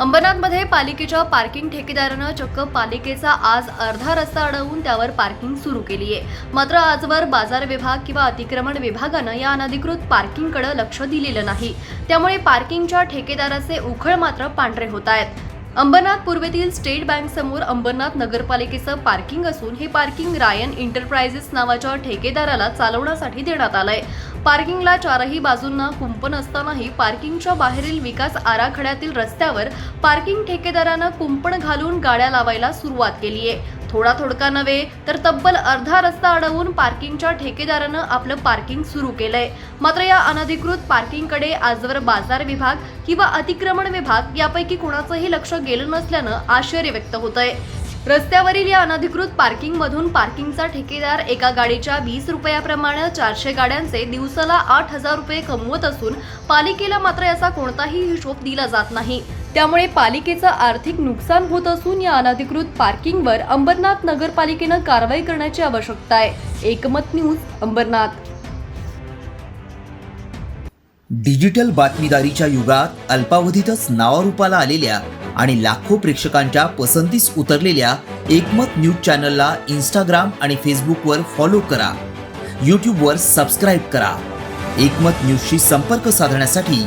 अंबरनाथमध्ये पालिकेच्या पार्किंग ठेकेदारानं चक्क पालिकेचा आज अर्धा रस्ता अडवून त्यावर पार्किंग सुरू केली आहे. मात्र आजवर बाजार विभाग किंवा अतिक्रमण विभागानं या अनधिकृत पार्किंगकडे लक्ष दिलेलं नाही. त्यामुळे पार्किंगच्या ठेकेदाराचे उखळ मात्र पांढरे होत आहेत. अंबरनाथ पूर्वेतील स्टेट बँक समोर अंबरनाथ नगरपालिकेचं पार्किंग असून हे पार्किंग रायन इंटरप्राइजेस नावाच्या ठेकेदाराला चालवण्यासाठी देण्यात आलंय. पार्किंगला चारही बाजूंना कुंपण असतानाही पार्किंगच्या बाहेरील विकास आराखड्यातील रस्त्यावर पार्किंग ठेकेदारानं कुंपण घालून गाड्या लावायला सुरुवात केली आहे थोडा थोडका नव्हे तर तब्बल अर्धा रस्ता अडवून पार्किंगच्या ठेकेदारानं आपलं पार्किंग सुरू केलंय. मात्र या अनधिकृत पार्किंगकडे आजवर बाजार विभाग किंवा अतिक्रमण विभाग यापैकी कोणाचंही लक्ष गेलं नसल्यानं आश्चर्य व्यक्त होत आहे रस्त्यावरील या अनधिकृत पार्किंग मधून पार्किंगचा ठेकेदार एका गाडीच्या वीस रुपयाप्रमाणे चारशे गाड्यांचे दिवसाला आठ हजार रुपये कमवत असून पालिकेला मात्र याचा कोणताही हिशोब दिला जात नाही. त्यामुळे पालिकेचं आर्थिक नुकसान होत असून या अनधिकृत पार्किंगवर अंबरनाथ नगरपालिकेनं कारवाई करण्याची आवश्यकता आहे. एकमत न्यूज अंबरनाथ. डिजिटल बातमीदारीच्या युगात अल्पावधीतच नावारूपाला आलेल्या आणि लाखो प्रेक्षकांच्या पसंतीस उतरलेल्या एकमत न्यूज चॅनलला इंस्टाग्राम आणि फेसबुकवर फॉलो करा. यूट्यूबवर सबस्क्राईब करा. एकमत न्यूजशी संपर्क साधण्यासाठी